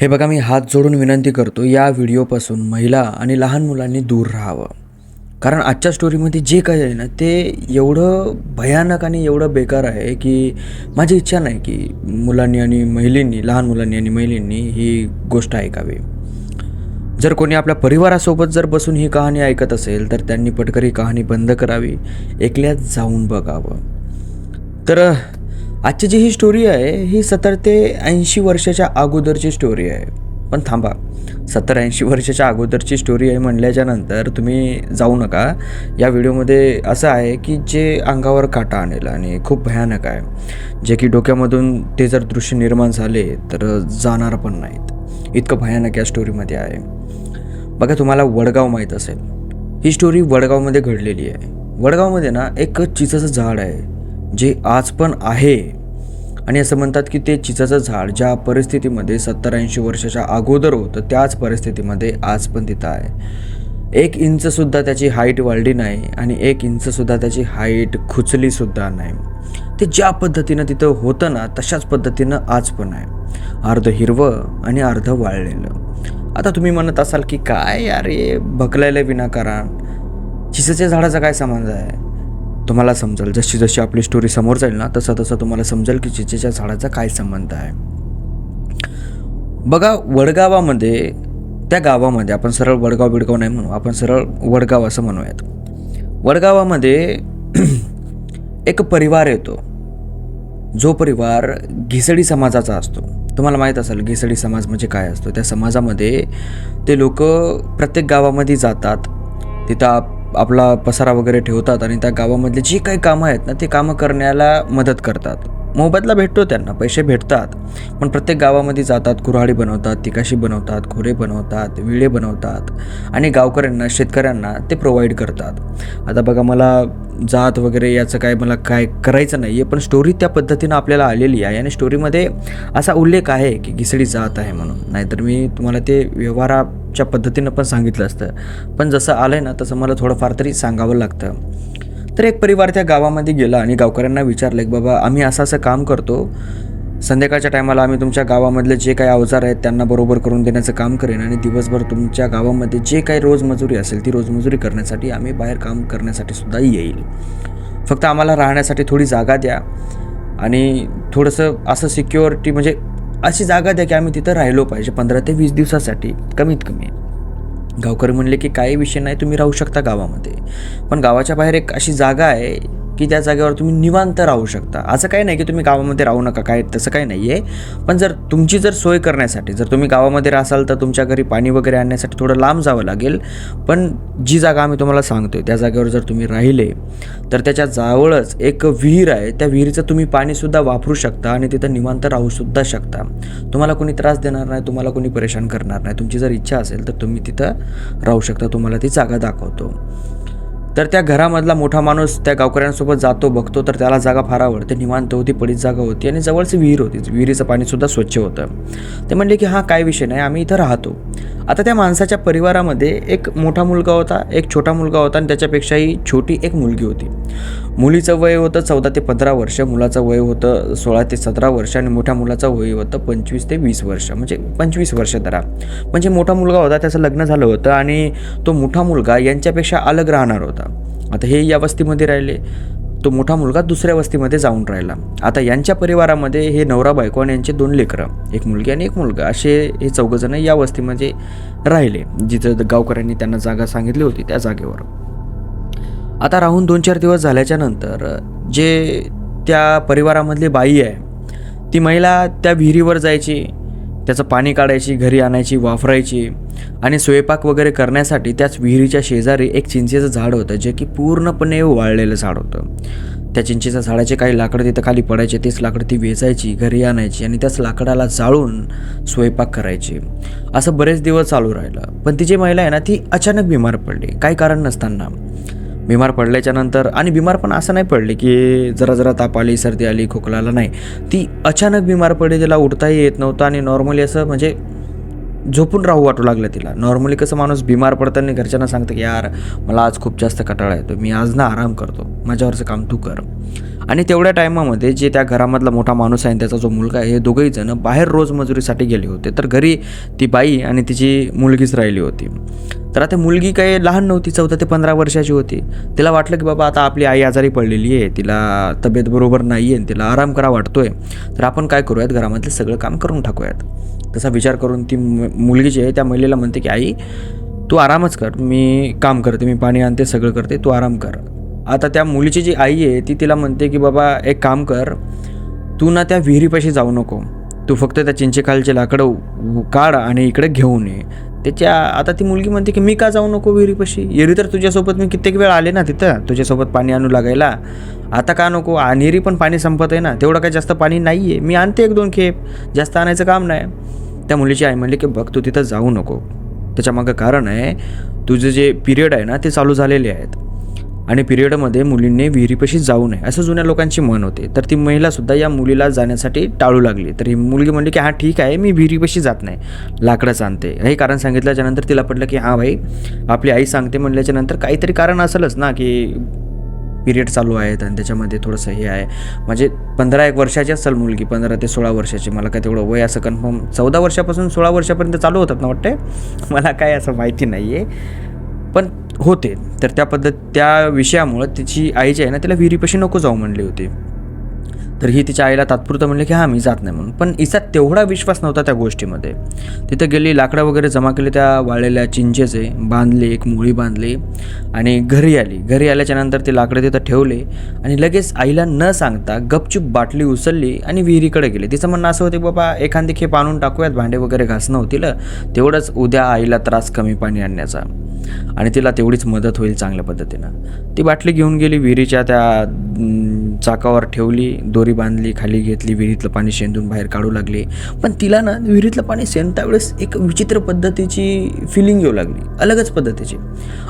हे बघा मी हात जोडून विनंती करतो या व्हिडिओपासून महिला आणि लहान मुलांनी दूर राहावं. कारण आजच्या स्टोरीमध्ये जे काही आहे ना ते एवढं भयानक आणि एवढं बेकार आहे की माझी इच्छा नाही की मुलांनी आणि महिलींनी लहान मुलांनी आणि महिलींनी ही गोष्ट ऐकावी. जर कोणी आपल्या परिवारासोबत जर बसून ही कहाणी ऐकत असेल तर त्यांनी पटकरी कहाणी बंद करावी एकल्यात जाऊन बघावं. तर आजची जी ही स्टोरी आहे ही सत्तर ते ऐंशी वर्षाच्या अगोदरची स्टोरी आहे. पण थांबा. सत्तर ऐंशी वर्षाच्या अगोदरची स्टोरी आहे म्हणल्याच्या नंतर तुम्ही जाऊ नका. या व्हिडिओमध्ये असं आहे की जे अंगावर काटा आणेल आणि खूप भयानक आहे. जे की डोक्यामधून ते जर दृश्य निर्माण झाले तर जाणार पण नाहीत. इतकं भयानक या स्टोरीमध्ये आहे. बघा तुम्हाला वडगाव माहीत असेल. ही स्टोरी वडगावमध्ये घडलेली आहे. वडगावमध्ये ना एक चिचाचं झाड आहे. जे आज पण आहे. आणि असं म्हणतात की ते चिचाचं झाड ज्या परिस्थितीमध्ये सत्तर ऐंशी वर्षाच्या अगोदर होतं त्याच परिस्थितीमध्ये आज पण तिथं आहे. एक इंचसुद्धा त्याची हाईट वाढली नाही आणि एक इंचसुद्धा त्याची हाईट खुचलीसुद्धा नाही. ते ज्या पद्धतीनं तिथं होतं ना तशाच पद्धतीनं आज पण आहे. अर्ध हिरवं आणि अर्ध वाळलेलं. आता तुम्ही म्हणत असाल की काय अरे भकलायला विनाकारण. चिसाच्या झाडाचा काय संबंध आहे? तुम्हाला समजेल. जशी जशी आपली स्टोरी समोर जाईल ना तसं तसं तुम्हाला समजेल की चिचेच्या झाडाचा काय संबंध आहे. बघा वडगावामध्ये त्या गावामध्ये आपण सरळ वडगाव बिडगाव नाही म्हणू आपण सरळ वडगाव असं म्हणूयात. वडगावामध्ये एक परिवार येतो. जो परिवार घिसडी समाजाचा असतो. तुम्हाला माहीत असेल घिसडी समाज म्हणजे काय असतो? त्या समाजामध्ये ते लोक प्रत्येक गावामध्ये जातात. तिथं आपला पसारा वगैरे ठेवतात आणि त्या गावामधले जी काही कामं आहेत ना ते कामं करण्याला मदत करतात. मोबदला भेटतो त्यांना पैसे भेटतात. पण प्रत्येक गावामध्ये जातात कुऱ्हाडी बनवतात तिकाशी बनवतात खोरे बनवतात विळे बनवतात आणि गावकऱ्यांना शेतकऱ्यांना ते प्रोव्हाइड करतात. आता बघा मला जात वगैरे याचं काय मला काय करायचं नाही आहे पण स्टोरी त्या पद्धतीनं आपल्याला आलेली आहे आणि स्टोरीमध्ये असा उल्लेख आहे की घिसडी जात आहे म्हणून. नाहीतर मी तुम्हाला ते व्यवहाराच्या पद्धतीनं पण सांगितलं असतं. पण जसं आलं आहे ना तसं मला थोडंफार तरी सांगावं लागतं. तर एक परिवार त्या गावामध्ये गेला आणि गावकऱ्यांना विचारलं की बाबा आम्ही असं असं काम करतो. संध्याकाळच्या टायमाला आम्ही तुमच्या गावामधले जे काही अवजार आहेत त्यांना बरोबर करून देण्याचं काम करेन आणि दिवसभर तुमच्या गावामध्ये जे काही रोजमजुरी असेल ती रोजमजुरी करण्यासाठी आम्ही बाहेर काम करण्यासाठी सुद्धा येईल. फक्त आम्हाला राहण्यासाठी थोडी जागा द्या आणि थोडंसं असं सिक्युरिटी म्हणजे अशी जागा द्या की आम्ही तिथं राहिलो पाहिजे पंधरा ते वीस दिवसासाठी कमीत कमी. गावकरी म्हणले की काही विषय नाही तुम्ही राहू शकता गावामध्ये. पण गावाच्या बाहेर एक अशी जागा आहे की त्या जागेवर तुम्ही निवांत राहू शकता. असं काही नाही की तुम्ही गावामध्ये राहू नका काय तसं काही नाही आहे पण जर तुमची जर सोय करण्यासाठी जर तुम्ही गावामध्ये राहाल तर तुमच्या घरी पाणी वगैरे आणण्यासाठी थोडं लांब जावं लागेल. पण जी जागा आम्ही तुम्हाला सांगतोय त्या जागेवर जर तुम्ही राहिले तर त्याच्या जवळच एक विहीर आहे. त्या विहिरीचं तुम्ही पाणीसुद्धा वापरू शकता आणि तिथं निवांत राहूसुद्धा शकता. तुम्हाला कोणी त्रास देणार नाही तुम्हाला कोणी परेशान करणार नाही. तुमची जर इच्छा असेल तर तुम्ही तिथं राहू शकता. तुम्हाला ती जागा दाखवतो. तर त्या घरामधला मोठा माणूस त्या गावकऱ्यांसोबत जातो बघतो तर त्याला जागा फार आवडते. निवांत होती पडीत जागा होती आणि जवळची विहीर होती. विहिरीचं पाणीसुद्धा स्वच्छ होतं. ते म्हणले की हा काय विषय नाही आम्ही इथं राहतो. आता त्या माणसाच्या परिवारामध्ये एक मोठा मुलगा होता एक छोटा मुलगा होता आणि त्याच्यापेक्षाही छोटी एक मुलगी होती. मुलीचं वय होतं चौदा ते पंधरा वर्ष मुलाचं वय होतं सोळा ते सतरा वर्ष आणि मोठ्या मुलाचं वय होतं पंचवीस ते वीस वर्ष म्हणजे पंचवीस वर्ष धरा म्हणजे मोठा मुलगा होता त्याचं लग्न झालं होतं आणि तो मोठा मुलगा यांच्यापेक्षा अलग राहणार होता. आता हे या वस्तीमध्ये राहिले तो मोठा मुलगा दुसऱ्या वस्तीमध्ये जाऊन राहिला. आता यांच्या परिवारामध्ये हे नवरा बायको आणि यांचे दोन लेकरं एक मुलगी आणि एक मुलगा असे हे चौघजणं या वस्तीमध्ये राहिले जिथं गावकऱ्यांनी त्यांना जागा सांगितली होती त्या जागेवर. आता राहून दोन चार दिवस झाल्याच्यानंतर जे त्या परिवारामधली बाई आहे ती महिला त्या विहिरीवर जायची त्याचं पाणी काढायची घरी आणायची वापरायची आणि स्वयंपाक वगैरे करण्यासाठी त्याच विहिरीच्या शेजारी एक चिंचेचं झाड होतं जे की पूर्णपणे वाळलेलं झाड होतं. त्या चिंचेच्या झाडाचे काही लाकडं तिथं खाली पडायचे तेच लाकडं ती वेचायची घरी आणायची आणि त्याच लाकडाला जाळून स्वयंपाक करायची. असं बरेच दिवस चालू राहिलं. पण ती जी महिला आहे ना ती अचानक बिमार पडली. काही कारण नसताना. बिमार पडल्याच्यानंतर आणि बिमार पण असं नाही पडले की जरा जरा ताप आली सर्दी आली खोकलाला नाही. ती अचानक बिमार पडली तिला उठताही येत नव्हतं आणि नॉर्मली असं म्हणजे झोपून राहू वाटू लागलं तिला. नॉर्मली कसं माणूस बिमार पडताना घरच्यांना सांगतं की यार मला आज खूप जास्त कटाळा येतो मी आज ना आराम करतो. माझ्यावरचं काम तू कर. आणि तेवढ्या टायमामध्ये जे त्या घरामधला मोठा माणूस आहे आणि त्याचा जो मुलगा आहे हे दोघंही जण बाहेर रोज मजुरीसाठी गेले होते. तर घरी ती बाई आणि तिची मुलगीच राहिली होती. तर आता मुलगी काही लहान नव्हती चौदा ते पंधरा वर्षाची होती. तिला वाटलं की बाबा आता आपली आई आजारी पडलेली आहे. तिला तब्येत बरोबर नाही आहे तिला आराम करा वाटतोय. तर आपण काय करूयात? घरामधलं सगळं काम करून टाकूयात. तसा विचार करून ती मु- मुलगी जी आहे त्या महिलेला म्हणते की आई तू आरामच कर मी काम करते मी पाणी आणते सगळं करते तू आराम कर. आता त्या मुलीची जी आई आहे ती तिला म्हणते की बाबा एक काम कर तू ना त्या विहिरीपाशी जाऊ नको तू फक्त त्या चिंचेखालचे लाकडं काढ आणि इकडे घेऊन ये. त्याच्या आता ती मुलगी म्हणते की मी का जाऊ नको विहिरीपाशी? एरी तर तुझ्यासोबत मी कित्येक वेळ आले ना तिथं तुझ्यासोबत पाणी आणू लागायला. आता का नको? आणेरी पण पाणी संपत आहे ना तेवढं काही जास्त पाणी नाही आहे मी आणते एक दोन खेप जास्त आणायचं काम नाही. त्या मुलीची आई म्हणली की बघ तू तिथं जाऊ नको. त्याच्यामागं कारण आहे तुझं जे पिरियड आहे ना ते चालू झालेले आहेत. आणि पिरियडमध्ये मुलींनी विहिरीपाशी जाऊ नये असं जुन्या लोकांची मन होते. तर ती महिलासुद्धा या मुलीला जाण्यासाठी टाळू लागली. तर ही मुलगी म्हणली की हां ठीक आहे मी विहिरीपाशी जात नाही लाकडंच आणते. हे कारण सांगितल्याच्यानंतर तिला पडलं की हां भाई आपली आई सांगते म्हणल्याच्यानंतर काहीतरी कारण असेलच ना की पिरियड चालू आहेत आणि त्याच्यामध्ये थोडंसं हे आहे. म्हणजे पंधरा एक वर्षाची असेल मुलगी पंधरा ते सोळा वर्षाची. मला काय तेवढं वय असं कन्फर्म चौदा वर्षापासून सोळा वर्षापर्यंत चालू होतात ना वाटते मला काय असं माहिती नाही आहे पण होते. तर त्या पद्धत त्या विषयामुळं तिची आई जी आहे ना तिला विहिरीपाशी नको जाऊ म्हणली होती. तर ही तिच्या आईला तात्पुरतं म्हणले की हां मी जात नाही म्हणून. पण हिचा तेवढा विश्वास नव्हता त्या गोष्टीमध्ये. तिथं गेली लाकडं वगैरे जमा केली त्या वाळलेल्या चिंचेचे बांधले एक मुळी बांधली आणि घरी आली. घरी आल्याच्यानंतर ते लाकडं तिथं ठेवले आणि लगेच आईला न सांगता गपचूप बाटली उचलली आणि विहिरीकडे गेली. तिचं म्हणणं असं होतं बाबा एखादी खेप आणून टाकूयात भांडे वगैरे घासणं होतील तेवढंच उद्या आईला त्रास कमी पाणी आणण्याचा आणि तिला तेवढीच मदत होईल चांगल्या पद्धतीनं. ती बाटली घेऊन गेली विहिरीच्या त्या चाकावर ठेवली दोरी बांधली खाली घेतली विहिरीतलं पाणी शेंदून बाहेर काढू लागले. पण तिला ना विहिरीतलं पाणी शेंदता वेळेस एक विचित्र पद्धतीची फिलिंग येऊ लागली. अलगच पद्धतीची.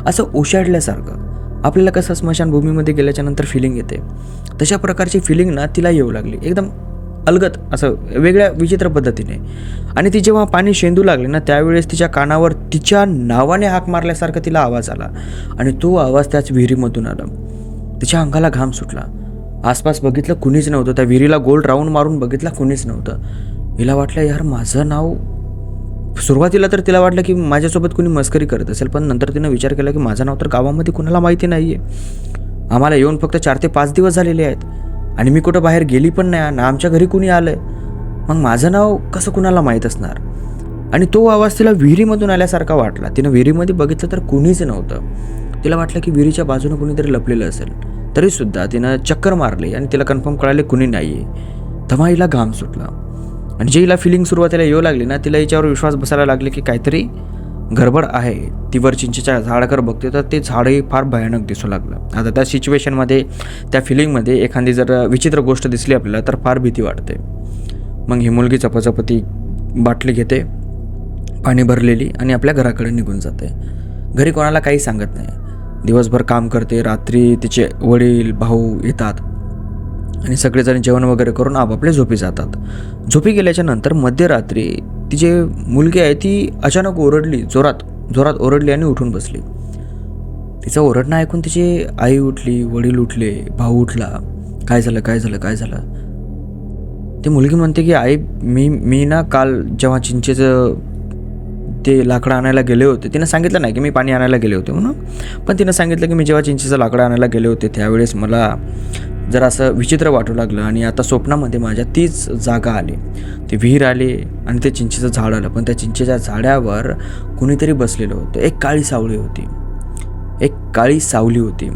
असं ओशाडल्यासारखं आपल्याला कसं स्मशानभूमीमध्ये गेल्याच्यानंतर फिलिंग येते. तशा प्रकारची फिलिंग ना तिला येऊ लागली. एकदम अलगत असं वेगळ्या विचित्र पद्धतीने. आणि ती जेव्हा पाणी शेंदू लागले ना त्यावेळेस तिच्या कानावर तिच्या नावाने हाक मारल्यासारखा तिला आवाज आला. आणि तो आवाज त्याच विहिरीमधून आला. तिच्या अंगाला घाम सुटला. आसपास बघितलं कुणीच नव्हतं. त्या विहिरीला गोल राऊंड मारून बघितला कुणीच नव्हतं. हिला वाटलं यार माझं नाव सुरुवातीला तर तिला वाटलं की माझ्यासोबत कुणी मस्करी करत असेल पण नंतर तिनं विचार केला की माझं नाव तर गावामध्ये कुणाला माहिती नाही आहे आम्हाला येऊन फक्त चार ते पाच दिवस झालेले आहेत आणि मी कुठं बाहेर गेली पण नाही ना आमच्या घरी कुणी आलं मग माझं नाव कसं कुणाला माहीत असणार? आणि तो आवाज तिला विहिरीमधून आल्यासारखा वाटला. तिनं विहिरीमध्ये बघितलं तर कुणीच नव्हतं. तिला वाटलं की विहिरीच्या बाजूनं कुणीतरी लपलेलं असेल. तरीसुद्धा तिनं चक्कर मारले आणि तिला कन्फर्म कळाले कुणी नाही आहे तेव्हा हिला घाम सुटला. आणि जे हिला फिलिंग सुरुवातीला येऊ लागली ना तिला याच्यावर विश्वास बसायला लागले की काहीतरी गडबड आहे. ती वर चिंचेच्या झाडाकडे बघते तर ते झाडही फार भयानक दिसू लागलं. आता त्या सिच्युएशनमध्ये त्या फिलिंगमध्ये एखादी जर विचित्र गोष्ट दिसली आपल्याला तर फार भीती वाटते. मग ही मुलगी चपाचपती बाटली घेते पाणी भरलेली आणि आपल्या घराकडे निघून जाते. घरी कोणाला काही सांगत नाही. दिवसभर काम करते रात्री तिचे वडील भाऊ येतात. आणि सगळेजण जेवण वगैरे करून आपापले झोपी जातात. झोपी गेल्याच्यानंतर मध्यरात्री ती जे मुलगी आहे ती अचानक ओरडली जोरात जोरात ओरडली आणि उठून बसली. तिचं ओरडणं ऐकून तिची आई उठली वडील उठले भाऊ उठला. काय झालं काय झालं काय झालं? ती मुलगी म्हणते की आई मी मी ना काल जेव्हा चिंचेचं ते लाकडं आणायला गेले होते. तिनं सांगितलं नाही की मी पाणी आणायला गेले होते म्हणून. पण तिनं सांगितलं की मी जेव्हा चिंचेचं लाकडं आणायला गेले होते त्यावेळेस मला जरा असं विचित्र वाटू लागलं आणि आता स्वप्नामध्ये माझ्या तीच जागा आली. ते विहीर आली आणि ते चिंचेचं झाड आलं. पण त्या चिंचेच्या झाडावर कुणीतरी बसलेलं होतं. एक काळी सावळी होती. एक काळी सावली होती.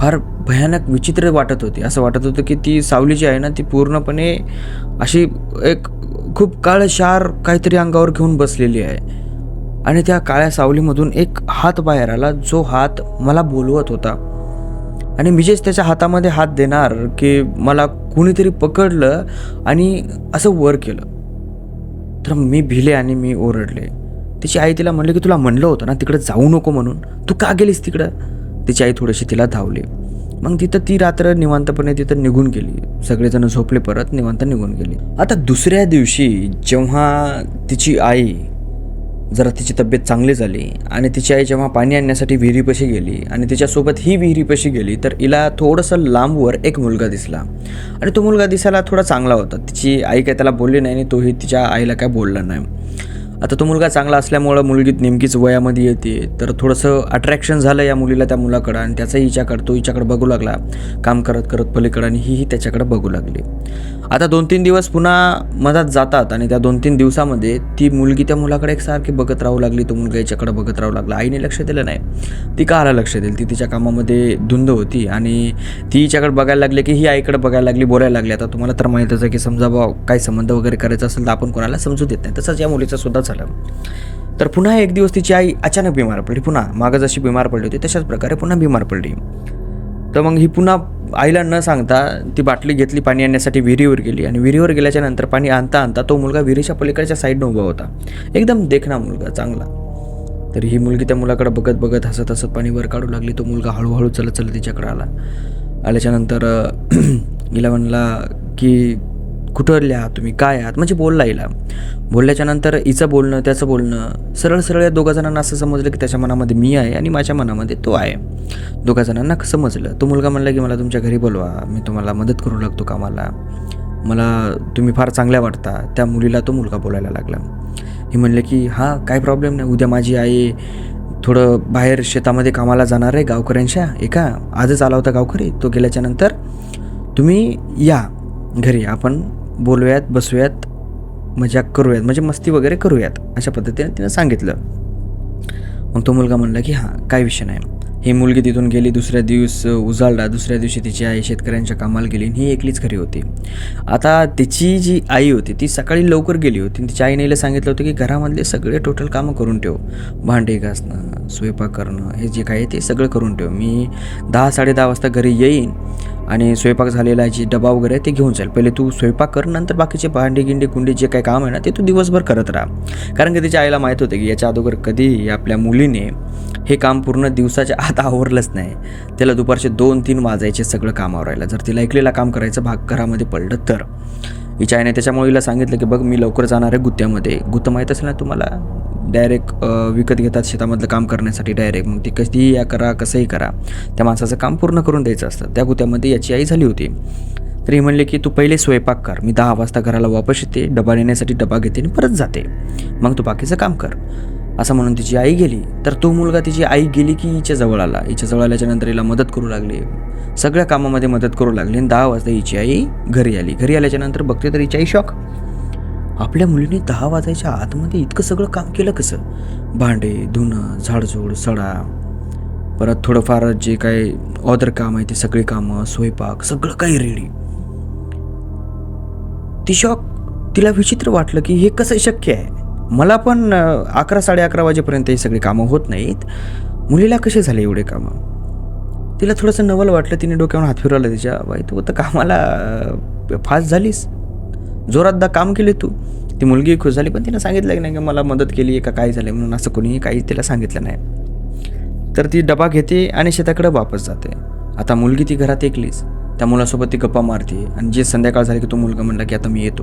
फार भयानक विचित्र वाटत होती. असं वाटत होतं की ती सावली जी आहे ना ती पूर्णपणे अशी एक खूप काळशार काहीतरी अंगावर घेऊन बसलेली आहे. आणि त्या काळ्या सावलीमधून एक हात बाहेर आला जो हात मला बोलवत होता. आणि मी जेच त्याच्या हातामध्ये हात देणार की मला कुणीतरी पकडलं आणि असं वर केलं. तर मी भिले आणि मी ओरडले. तिची आई तिला म्हणले की तुला म्हणलं होतं ना तिकडं जाऊ नको म्हणून. तू का गेलीस तिकडं? तिची आई थोडीशी तिला धावली. मग तिथं ती रात्र निवांतपणे तिथं निघून गेली. सगळेजण झोपले परत निवांत निघून गेली. आता दुसऱ्या दिवशी जेव्हा तिची आई जरा तिची तब्येत चांगली झाली आणि तिची आई जेव्हा पाणी आणण्यासाठी विहिरीपाशी गेली आणि तिच्यासोबत ही विहिरीपाशी गेली तर हिला थोडंसं लांबवर एक मुलगा दिसला. आणि तो मुलगा दिसायला थोडा चांगला होता. तिची आई काय त्याला बोलली नाही आणि तोही तिच्या आईला काय बोलला नाही. आता तो मुलगा चांगला असल्यामुळं मुलगी नेमकीच वयामध्ये येते. तर थोडंसं अट्रॅक्शन झालं या मुलीला त्या मुलाकडं आणि त्याचाही हिच्याकडं तो हिच्याकडे बघू लागला. काम करत करत पलीकडं आणि हीही त्याच्याकडे बघू लागली. आता दोन तीन दिवस पुन्हा मधात जातात आणि त्या दोन तीन दिवसामध्ये ती मुलगी त्या मुलाकडे एकसारखी बघत राहू लागली तो मुलगा याच्याकडे बघत राहू लागला. आईने लक्ष दिलं नाही. ती का आला लक्ष देईल? ती तिच्या कामामध्ये धुंद होती आणि ती हिच्याकडे बघायला लागली की ही आईकडे बघायला लागली बोलायला लागली. आता तुम्हाला तर माहीतच आहे की समजा बा काही संबंध वगैरे करायचा असेल तर आपण कोणाला समजू देत नाही. तसंच या मुलीचं सुद्धा झालं. तर पुन्हा एक दिवस तिची आई अचानक बिमार पडली. पुन्हा मागं जशी बिमार पडली होती तशाच प्रकारे पुन्हा बिमार पडली. तर मग ही पुन्हा आईला न सांगता ती बाटली घेतली पाणी आणण्यासाठी विहिरीवर गेली आणि विहिरीवर गेल्याच्यानंतर पाणी आणता आणता तो मुलगा विहिरीच्या पलीकडच्या साईडनं उभा होता. एकदम देखना मुलगा चांगला. तर ही मुलगी त्या मुलाकडे बघत बघत हसत हसत पाणी वर काढू लागली. तो मुलगा हळूहळू चलत चलत तिच्याकडे आला. आल्याच्यानंतर हिला म्हणला की कुठं तुम्ही काय आहात? म्हणजे बोलला हिला. बोलल्याच्या नंतर हिचं बोलणं त्याचं बोलणं सरळ सरळ या दोघा जणांना असं समजलं की त्याच्या मनामध्ये मी आहे आणि माझ्या मनामध्ये तो आहे. दोघा जणांना समजलं. तो मुलगा म्हणला की मला तुमच्या घरी बोलवा मी तुम्हाला मदत करू लागतो कामाला. मला तुम्ही फार चांगल्या वाटता. त्या मुलीला तो मुलगा बोलायला लागला. ही म्हणले की हां काय प्रॉब्लेम नाही. उद्या माझी आई थोडं बाहेर शेतामध्ये कामाला जाणार आहे गावकऱ्यांच्या. एका आजच आला होता गावकरी. तो गेल्याच्यानंतर तुम्ही या घरी. आपण बोलूयात बसूयात मजाक करूयात म्हणजे मस्ती वगैरे करूयात अशा पद्धतीने तिनं सांगितलं. मग तो मुलगा म्हणला की हां काय विषय नाही. ही मुलगी तिथून गेली दुसऱ्या दिवस उजाळला. दुसऱ्या दिवशी तिची आई शेतकऱ्यांच्या कामाला गेली ही एकलीच घरी होती. आता तिची जी आई होती ती सकाळी लवकर गेली होती आणि तिच्या आईने हिला सांगितलं होतं की घरामधले सगळे टोटल कामं करून ठेव. भांडे घासणं स्वयंपाक करणं हे जे काय आहे ते सगळं करून ठेव. मी दहा साडे दहा वाजता घरी येईन. आणि स्वयंपाक झालेला आहे जे डबा वगैरे आहे ते घेऊन जाईल पहिले तू स्वयंपाक कर नंतर बाकीचे भांडी गिंडी कुंडी जे काही काम आहे ना ते तू दिवसभर करत राहा. कारण की तिच्या आईला माहीत होतं की याच्या अगोदर कधीही आपल्या मुलीने हे काम पूर्ण दिवसाच्या आत आवरलंच नाही. त्याला दुपारचे दोन तीन वाजायचे सगळं काम आवरायला जर तिला ऐकलेला काम करायचं भाग घरामध्ये पडलं तर. हिच्या आईने त्याच्यामुळे हिला सांगितलं की बघ मी लवकर जाणार आहे गुत्त्यामध्ये गुत्त माहीत असेल ना तुम्हाला? डायरेक्ट विकत घेतात शेतामधलं काम करण्यासाठी डायरेक्ट मग ती कधीही या करा कसंही करा. त्या माणसाचं काम पूर्ण करून द्यायचं असतं. त्या गुत्यामध्ये याची आई झाली होती. तर ही म्हणले की तू पहिले स्वयंपाक कर. मी दहा वाजता घराला वापस येते. डबा नेण्यासाठी डबा घेते आणि परत जाते. मग तू बाकीचं काम कर. असं म्हणून तिची आई गेली. तर तो मुलगा तिची आई गेली की हिच्या जवळ आला. हिच्या जवळ आल्याच्यानंतर हिला मदत करू लागली. सगळ्या कामामध्ये मदत करू लागली. आणि दहा वाजता हिची आई घरी आली. घरी आल्याच्यानंतर बघते तर हिची आई शॉक आपल्या मुलीने दहा वाजायच्या आतमध्ये इतकं सगळं काम केलं कसं? भांडे धुणं झाडझूड सडा. परत थोडंफार जे काय ऑदर काम आहे ते सगळी कामं स्वयंपाक सगळं काही रेडी ती शॉक तिला विचित्र वाटलं की हे कसं शक्य आहे? मला पण अकरा साडे अकरा वाजेपर्यंत ही सगळी कामं होत नाहीत. मुलीला कसे झाले एवढे कामं? तिला थोडंसं नवल वाटलं तिने डोक्यावर हात फिरवला तिच्या बाई तू तर कामाला फास्ट झालीस. जोरातदा काम केले तू. ती मुलगी खुश झाली पण तिनं सांगितलं की नाही की मला मदत केली आहे का काय झालं म्हणून असं कोणीही काही तिला सांगितलं नाही. तर ती डबा घेते आणि शेताकडे वापस जाते. आता मुलगी ती घरात एकलीच. त्या मुलासोबत ती गप्पा मारते आणि जे संध्याकाळ झाली की तो मुलगा म्हणला की आता मी येतो.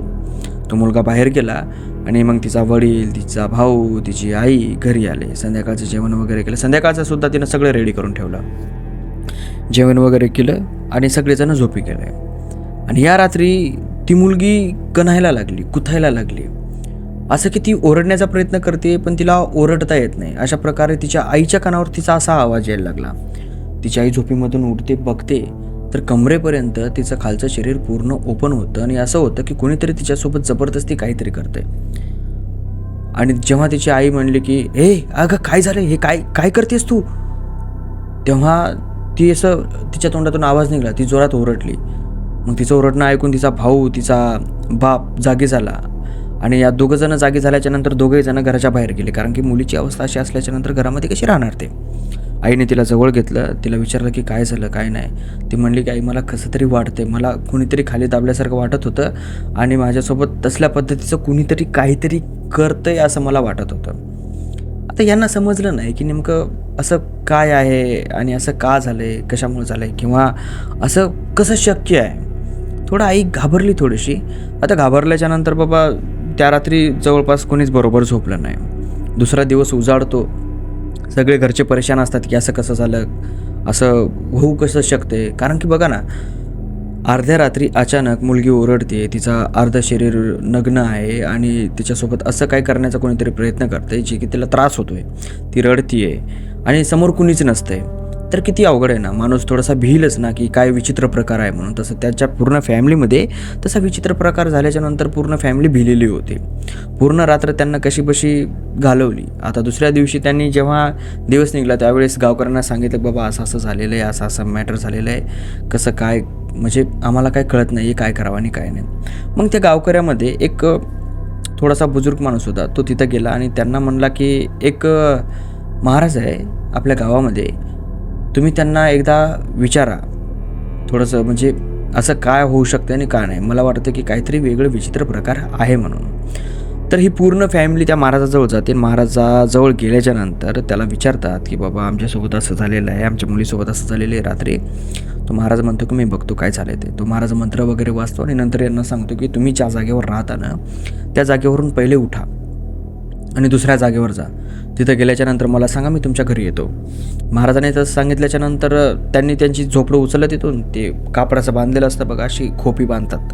तो मुलगा बाहेर गेला आणि मग तिचा वडील तिचा भाऊ तिची आई घरी आले. संध्याकाळचं जेवण वगैरे केलं. संध्याकाळचं सुद्धा तिनं सगळं रेडी करून ठेवलं. जेवण वगैरे केलं आणि सगळेजण झोपी गेले. आणि या रात्री ती मुलगी कणायला लागली कुथायला लागली. असं की ती ओरडण्याचा प्रयत्न करते पण तिला ओरडता येत नाही. अशा प्रकारे तिच्या आईच्या कानावर तिचा असा आवाज यायला लागला. तिची आई झोपीमधून उठते बघते. तर कमरेपर्यंत तिचं खालचं शरीर पूर्ण ओपन होतं आणि असं होतं की कोणीतरी तिच्यासोबत जबरदस्ती काहीतरी करते आणि जेव्हा तिची आई म्हणली की हे अगं काय झालं हे काय काय करतेस तू? तेव्हा ती असं तिच्या तोंडातून आवाज निघाला ती जोरात ओरडली. मग तिचं ओरडणं ऐकून तिचा भाऊ तिचा बाप जागी झाला. आणि या दोघं जण जागी झाल्याच्यानंतर दोघंही जण घराच्या बाहेर गेले कारण की मुलीची अवस्था अशी असल्याच्या नंतर घरामध्ये कशी राहणार ते? आईने तिला जवळ घेतलं तिला विचारलं की काय झालं काय नाही. ती म्हणली की आई मला कसं तरी वाटते मला कुणीतरी खाली दाबल्यासारखं वाटत होतं आणि माझ्यासोबत तसल्या पद्धतीचं कुणीतरी काहीतरी करतंय असं मला वाटत होतं. आता यांना समजलं नाही की नेमकं असं काय आहे आणि असं का झालं आहे कशामुळे झालं आहे किंवा असं कसं शक्य आहे. थोडं आई घाबरली थोडीशी. आता घाबरल्याच्या नंतर बाबा त्या रात्री जवळपास कोणीच बरोबर झोपलं नाही. दुसरा दिवस उजाडतो. सगळे घरचे परेशान असतात की असं कसं झालं असं होऊ कसं शकते? कारण की बघा ना अर्ध्या रात्री अचानक मुलगी ओरडते तिचा अर्ध शरीर नग्न आहे आणि तिच्यासोबत असं काय करण्याचा कोणीतरी प्रयत्न करते जे की तिला त्रास होतोय. ती रडतीये आणि समोर कुणीच नसतंय. तर किती अवघड आहे ना? माणूस थोडासा भिलच ना की काय विचित्र प्रकार आहे म्हणून. तसं त्याच्या पूर्ण फॅमिलीमध्ये तसा विचित्र प्रकार झाल्याच्यानंतर पूर्ण फॅमिली भिलेली होती. पूर्ण रात्र त्यांना कशी बशी घालवली. आता दुसऱ्या दिवशी त्यांनी जेव्हा दिवस निघला त्यावेळेस गावकऱ्यांना सांगितलं बाबा असं असं झालेलं आहे असं असं मॅटर झालेलं आहे. कसं काय म्हणजे आम्हाला काय कळत नाही काय करावं आणि काय नाही. मग त्या गावकऱ्यामध्ये एक थोडासा बुजुर्ग माणूस होता. तो तिथं गेला आणि त्यांना म्हणला की एक महाराज आहे आपल्या गावामध्ये. तुम्ही त्यांना एकदा विचारा. थोडंसं म्हणजे असं काय होऊ शकतं आणि काय नाही. मला वाटतं की काहीतरी वेगळं विचित्र प्रकार आहे म्हणून. तर ही पूर्ण फॅमिली त्या महाराजाजवळ जाते. महाराजाजवळ गेल्याच्यानंतर त्याला विचारतात की बाबा आमच्यासोबत असं झालेलं आहे. आमच्या मुलीसोबत असं झालेलं आहे रात्री. तो महाराज म्हणतो की मी बघतो काय झालं ते. तो महाराज मंत्र वगैरे वाचतो आणि नंतर यांना सांगतो की तुम्ही ज्या जागेवर राहता ना त्या जागेवरून पहिले उठा. आणि दुसऱ्या जागेवर जा. तिथं गेल्याच्यानंतर मला सांगा मी तुमच्या घरी येतो. महाराजाने तसं सांगितल्याच्या नंतर त्यांनी त्यांची झोपडं उचललं तिथून. ते कापडाचं बांधलेलं असतं बघा अशी खोपी बांधतात.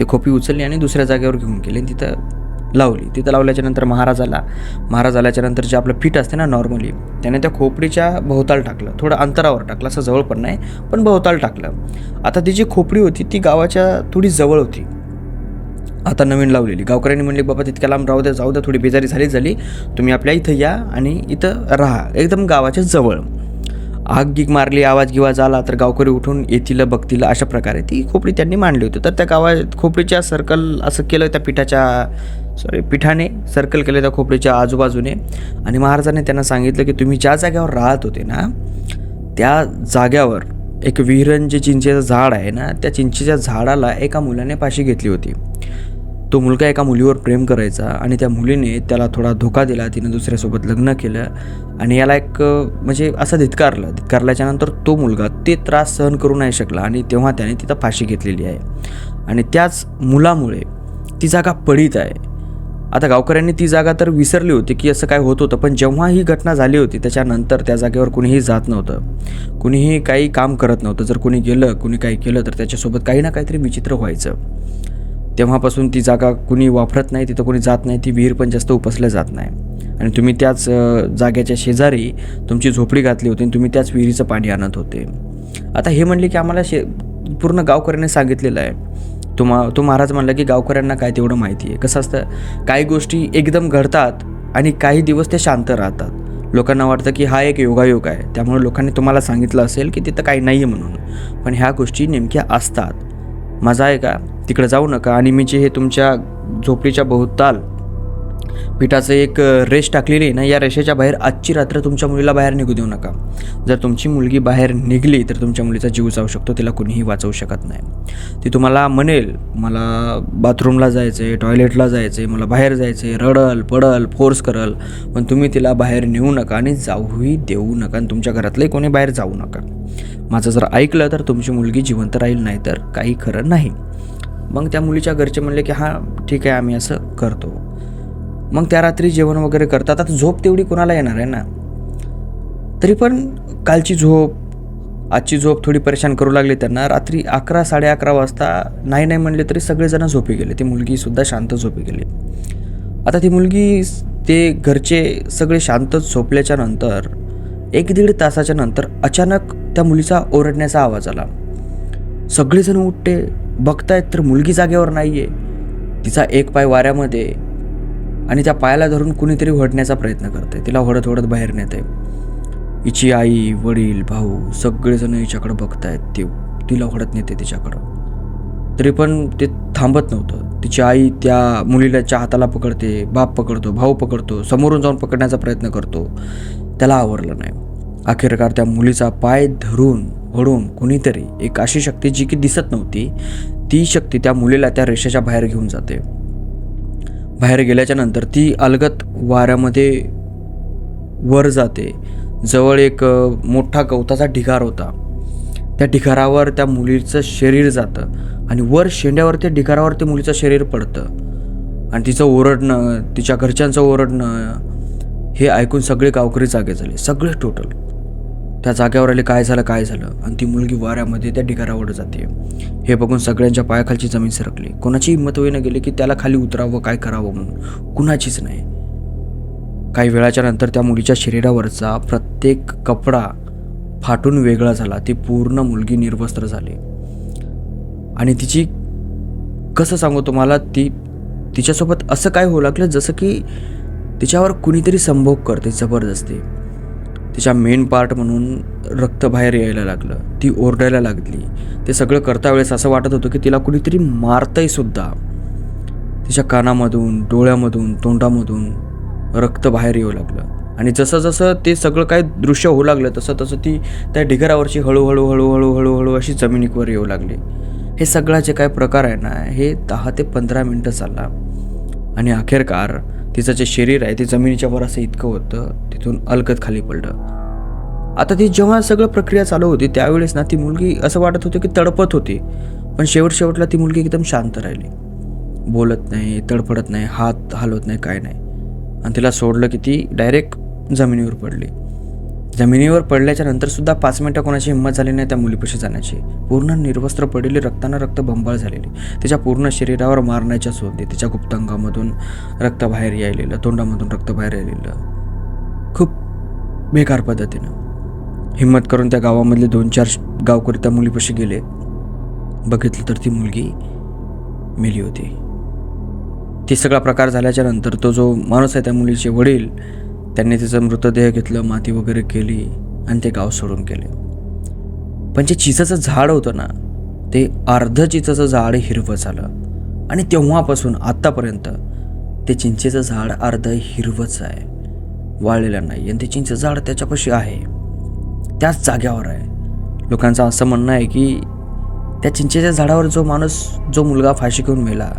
ते खोपी उचलली आणि दुसऱ्या जागेवर घेऊन गेले आणि तिथं लावली. तिथं लावल्याच्या नंतर महाराज आला महाराज आल्याच्यानंतर जे आपलं पीठ असते ना नॉर्मली त्याने त्या खोपडीच्या भोवताल टाकलं. थोडं अंतरावर टाकलं असं जवळ पण नाही पण भोवताल टाकलं. आता ती जी खोपडी होती ती गावाच्या थोडी जवळ होती. आता नवीन लावलेली. गावकऱ्यांनी म्हणले बाबा तितक्या लांब राहू द्या जाऊ द्या थोडी बेजारी झाली झाली. तुम्ही आपल्या इथं या आणि इथं राहा. एकदम गावाच्या जवळ. आग गिग मारली आवाज गिवाज आला तर गावकरी उठून येतील बघतील अशा प्रकारे ती खोपडी त्यांनी मांडली होती. तर त्या गावा खोपडीच्या सर्कल असं केलं त्या पिठाच्या सॉरी पिठाने सर्कल केलं त्या खोपडीच्या आजूबाजूने. आणि महाराजांनी त्यांना सांगितलं की तुम्ही ज्या जाग्यावर राहत होते ना त्या जाग्यावर एक विहिरण जे चिंचेचं झाड आहे ना त्या चिंचेच्या झाडाला एका मुलाने पाशी घेतली होती. तो मुलगा एका मुलीवर प्रेम करायचा आणि त्या मुलीने त्याला थोडा धोका दिला तिने दुसऱ्यासोबत लग्न केलं आणि याला एक म्हणजे असं धितकारलं. धितकारल्याच्यानंतर तो मुलगा ते त्रास सहन करू नाही शकला आणि तेव्हा त्याने तिथं फाशी घेतलेली आहे. आणि त्याच मुलामुळे ती जागा पडीत आहे. आता गावकऱ्यांनी ती जागा तर विसरली होती की असं काय होत होतं पण जेव्हा ही घटना झाली होती त्याच्यानंतर त्या जागेवर कुणीही जात नव्हतं. कुणीही काही काम करत नव्हतं. जर कुणी गेलं कुणी काही केलं तर त्याच्यासोबत काही ना काहीतरी विचित्र व्हायचं. तेव्हापासून ती जागा कुणी वापरत नाही तिथं कोणी जात नाही ती विहीर पण जास्त उपसल्या जात नाही. आणि तुम्ही त्याच जागेच्या शेजारी तुमची झोपडी घातली होती आणि तुम्ही त्याच विहिरीचं पाणी आणत होते. आता हे म्हणले की आम्हाला शे पूर्ण गावकऱ्याने सांगितलेलं आहे. तो मा तो महाराज म्हणला की गावकऱ्यांना काय तेवढं माहिती आहे. कसं असतं काही गोष्टी एकदम घडतात आणि काही दिवस ते शांत राहतात. लोकांना वाटतं की हा एक योगायोग आहे. त्यामुळे लोकांनी तुम्हाला सांगितलं असेल की तिथं काही नाही आहे म्हणून. पण ह्या गोष्टी नेमक्या असतात. मजा आहे का? तिकडे जाऊ नका. आणि मी जे हे तुमच्या झोपडीच्या भोवताल पिठाचं एक रेष टाकलेली आहे ना या रेषेच्या बाहेर आजची रात्र तुमच्या मुलीला बाहेर निघू देऊ नका. जर तुमची मुलगी बाहेर निघली तर तुमच्या मुलीचा जीव जाऊ शकतो तिला कुणीही वाचवू शकत नाही. ती तुम्हाला म्हणेल मला बाथरूमला जायचं आहे टॉयलेटला जायचं आहे मला बाहेर जायचं आहे रडल पडल फोर्स करल पण तुम्ही तिला बाहेर नेऊ नका आणि जाऊही देऊ नका आणि तुमच्या घरातलंही कोणी बाहेर जाऊ नका. माझं जर ऐकलं तर तुमची मुलगी जिवंत राहील नाही तर काही खरं नाही. मग त्या मुलीच्या घरचे म्हणले की हां ठीक आहे आम्ही असं करतो. मग त्या रात्री जेवण वगैरे करतात. आता झोप तेवढी कोणाला येणार आहे ना? तरी पण कालची झोप आजची झोप थोडी परेशान करू लागली त्यांना. रात्री अकरा साडे अकरा वाजता नाही नाही म्हणले तरी सगळेजण झोपी गेले. ती मुलगीसुद्धा शांत झोपी गेली. आता ती मुलगी ते घरचे सगळे शांतच झोपल्याच्या नंतर एक दीड तासाच्या नंतर अचानक त्या मुलीचा ओरडण्याचा आवाज आला. सगळेजण उठते बघतायत तर मुलगी जागेवर नाही आहे तिचा एक पाय वाऱ्यामध्ये आणि त्या पायाला धरून कुणीतरी ओढण्याचा प्रयत्न करते तिला ओढत ओढत बाहेर नेते हिची आई वडील भाऊ सगळेजण हिच्याकडं बघतायत. ते तिला ओढत नेते तिच्याकडं. तरी पण ते थांबत नव्हतं. तिची आई त्या मुलीच्या हाताला पकडते बाप पकडतो भाऊ पकडतो समोरून जाऊन पकडण्याचा प्रयत्न करतो. त्याला आवरलं नाही. अखेरकार त्या मुलीचा पाय धरून ओढून कुणीतरी एक अशी शक्ती जी की दिसत नव्हती ती शक्ती त्या मुलीला त्या रेषेच्या बाहेर घेऊन जाते. बाहेर गेल्याच्यानंतर ती अलगत वाऱ्यामध्ये वर जाते. जवळ एक मोठा गवताचा ढिगार होता. त्या ढिगारावर त्या मुलीचं शरीर जातं आणि वर शेंड्यावर त्या ढिगारावर ते मुलीचं शरीर पडतं. आणि तिचं ओरडणं तिच्या घरच्यांचं ओरडणं हे ऐकून सगळे गावकरी जागे झाले. सगळे टोटल त्या जाग्यावर आले काय झालं काय झालं? आणि ती मुलगी वाऱ्यामध्ये त्या ढिगारावर जाते. हे बघून सगळ्यांच्या पायाखालची जमीन सरकली. कोणाची हिंमत होईना गेली की त्याला खाली उतरावं काय करावं म्हणून. कुणाचीच नाही. काही वेळाच्या नंतर त्या मुलीच्या शरीरावरचा प्रत्येक कपडा फाटून वेगळा झाला. ती पूर्ण मुलगी निर्वस्त्र झाली. आणि तिची कसं सांगू तुम्हाला ती तिच्यासोबत असं काय होऊ लागलं जसं की तिच्यावर कुणीतरी संभोग करते जबरदस्ती. तिच्या मेन पार्ट म्हणून रक्त बाहेर यायला लागलं. ती ओरडायला लागली. ते सगळं करता वेळेस असं वाटत होतं की तिला कुणीतरी मारतंय सुद्धा. तिच्या कानामधून डोळ्यामधून तोंडामधून रक्त बाहेर येऊ लागलं. आणि जसं जसं ते सगळं काय दृश्य होऊ लागलं तसं तसं ती त्या ढिगारावरची हळूहळू हळूहळू हळूहळू अशी जमिनीवर येऊ लागली. हे सगळा जे काय प्रकार आहे ना? हे दहा ते पंधरा मिनटं चालला. आणि अखेरकार तिचं जे शरीर आहे ते जमिनीच्या वर असं इतकं होतं तिथून अलकत खाली पडलं. आता ती जेव्हा सगळं प्रक्रिया चालू होती त्यावेळेस ना ती मुलगी असं वाटत होती की तडपत होती पण शेवट शेवटला ती मुलगी एकदम शांत राहिली. बोलत नाही तडफडत नाही हात हलवत नाही काय नाही. आणि तिला सोडलं की ती डायरेक्ट जमिनीवर पडली. जमिनीवर पडल्याच्या नंतर सुद्धा पाच मिनिटं कोणाची हिंमत झाली नाही त्या मुलीपाशी जाण्याची. पूर्ण निर्वस्त्र पडलेली रक्तानं रक्त बंबाळ झालेली. तिच्या पूर्ण शरीरावर मारण्याच्या सोबती तिच्या गुप्तांगामधून रक्त बाहेर यायलेलं तोंडामधून रक्त बाहेर यायलेलं. खूप बेकार पद्धतीनं. हिंमत करून त्या गावामधले दोन चार गावकरी त्या मुलीपाशी गेले. बघितलं तर ती मुलगी मेली होती. ती सगळा प्रकार झाल्याच्यानंतर तो जो माणूस आहे त्या मुलीचे वडील त्यांनी तिचा मृतदेह घेतलं माती वगैरे केली आणि ते गाव सोडून गेले. पण जे चिचाचं झाड होतं ना ते अर्ध चिचाचं झाड हिरवं झालं. आणि तेव्हापासून आत्तापर्यंत ते चिंचेचं झाड अर्ध हिरवंच आहे वाळलेलं नाही. आणि ते चिंच झाड त्याच्यापाशी आहे. त्याच जाग्यावर आहे. लोकांचं असं म्हणणं आहे की त्या चिंचेच्या झाडावर जो माणूस जो मुलगा फाशी घेऊन मेला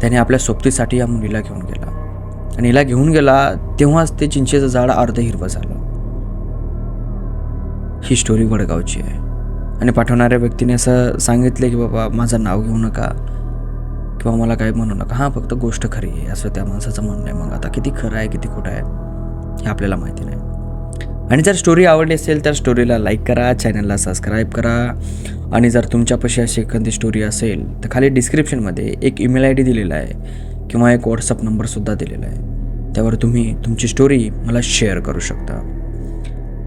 त्याने आपल्या सोबतीसाठी या मुलीला घेऊन गेला. आणि हिला घेऊन गेला तेव्हाच ते चिंचेचं झाड अर्ध हिरवं झालं. ही स्टोरी वडगावची आहे. आणि पाठवणाऱ्या व्यक्तीने असं सांगितलं की बाबा माझं नाव घेऊ नका किंवा मला काही म्हणू नका. हां फक्त गोष्ट खरी आहे. असं त्या माणसाचं म्हणणं आहे. मग आता किती खरं आहे किती खोटं आहे हे आपल्याला माहिती नाही. आणि जर स्टोरी आवडली असेल तर स्टोरीला लाईक करा चॅनलला सबस्क्राईब करा. आणि जर तुमच्यापाशी अशी एखादी स्टोरी असेल तर खाली डिस्क्रिप्शनमध्ये एक ईमेल आय डी दिलेला आहे. किंवा एक व्हॉट्सअप नंबरसुद्धा दिलेला आहे. त्यावर तुम्ही तुमची स्टोरी मला शेअर करू शकता.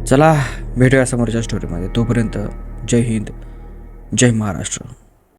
चला भेटूया समोरच्या स्टोरीमध्ये तोपर्यंत जय हिंद जय महाराष्ट्र.